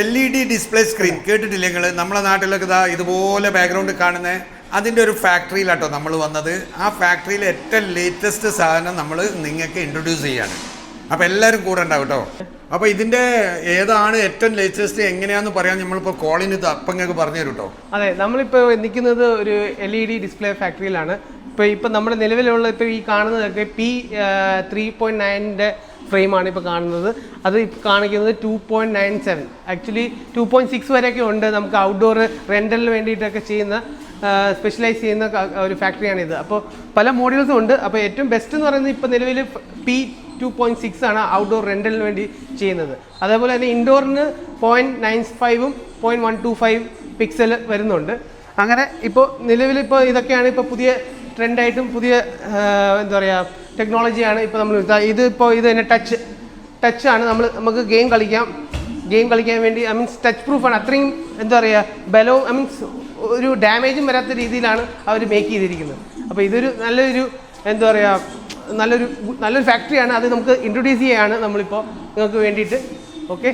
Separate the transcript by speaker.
Speaker 1: L E D display screen കേട്ടിട്ടില്ലേ നിങ്ങൾ നമ്മളെ നാട്ടിലൊക്കെ ഇതാ ഇതുപോലെ ബാക്ക്ഗ്രൗണ്ട് കാണുന്ന. അതിന്റെ ഒരു ഫാക്ടറിയിലാട്ടോ നമ്മൾ വന്നത്. ആ ഫാക്ടറിയിൽ ഏറ്റവും ലേറ്റസ്റ്റ് സാധനം നമ്മൾ നിങ്ങൾക്ക് ഇൻട്രൊഡ്യൂസ് ചെയ്യാണ്. അപ്പോൾ എല്ലാവരും കൂടെ ഉണ്ടാവും കേട്ടോ അപ്പോൾ ഇതിന്റെ ഏതാണ് ഏറ്റവും ലേറ്റസ്റ്റ് എങ്ങനെയാന്ന് പറയാൻ നമ്മളിപ്പോൾ കോളിന് അപ്പങ്ങൾക്ക് അപ്പം പറഞ്ഞു തരും കേട്ടോ
Speaker 2: അതെ നമ്മളിപ്പോൾ നിൽക്കുന്നത് ഒരു എൽ ഇ ഡി ഡിസ്പ്ലേ ഫാക്ടറിയിലാണ് ഇപ്പോൾ ഇപ്പം നമ്മുടെ നിലവിലുള്ള ഇപ്പോൾ ഈ കാണുന്നതൊക്കെ പി ത്രീ പോയിന്റ് നയന്റെ ഫ്രെയിമാണ് ഇപ്പോൾ കാണുന്നത്. അത് ഇപ്പോൾ കാണിക്കുന്നത് two point nine seven actually two point six വരെയൊക്കെ ഉണ്ട്. നമുക്ക് ഔട്ട്ഡോർ റെന്റലിന് വേണ്ടിയിട്ടൊക്കെ ചെയ്യുന്ന സ്പെഷ്യലൈസ് ചെയ്യുന്ന ഒരു ഫാക്ടറിയാണിത് അപ്പോൾ പല മോഡൽസും ഉണ്ട്. അപ്പോൾ ഏറ്റവും ബെസ്റ്റ് എന്ന് പറയുന്നത് ഇപ്പോൾ നിലവിൽ പി ടു പോയിന്റ് സിക്സ് ആണ് ഔട്ട്ഡോർ റെന്റലിന് വേണ്ടി ചെയ്യുന്നത്. അതേപോലെ തന്നെ ഇൻഡോറിന് പോയിന്റ് നയൻ ഫൈവും point one two five pixel വരുന്നുണ്ട്. അങ്ങനെ ഇപ്പോൾ നിലവിലിപ്പോൾ ഇതൊക്കെയാണ് ഇപ്പോൾ പുതിയ ട്രെൻഡായിട്ടും പുതിയ എന്താ പറയുക ടെക്നോളജിയാണ് ഇപ്പോൾ നമ്മൾ ഇത് ഇപ്പോൾ ഇത് തന്നെ ടച്ച് ടച്ച് ആണ്. നമ്മൾ നമുക്ക് ഗെയിം കളിക്കാം. ഗെയിം കളിക്കാൻ വേണ്ടി ഐ മീൻസ് ടച്ച് പ്രൂഫാണ് അത്രയും എന്താ പറയുക ബലവും ഐ മീൻസ് ഒരു ഡാമേജും വരാത്ത രീതിയിലാണ് അവർ മേക്ക് ചെയ്തിരിക്കുന്നത്. അപ്പോൾ ഇതൊരു നല്ലൊരു എന്താ പറയുക നല്ലൊരു നല്ലൊരു ഫാക്ടറിയാണ് അത് നമുക്ക് ഇൻട്രൊഡ്യൂസ് ചെയ്യുകയാണ് നമ്മളിപ്പോൾ നിങ്ങൾക്ക് വേണ്ടിയിട്ട്. ഓക്കെ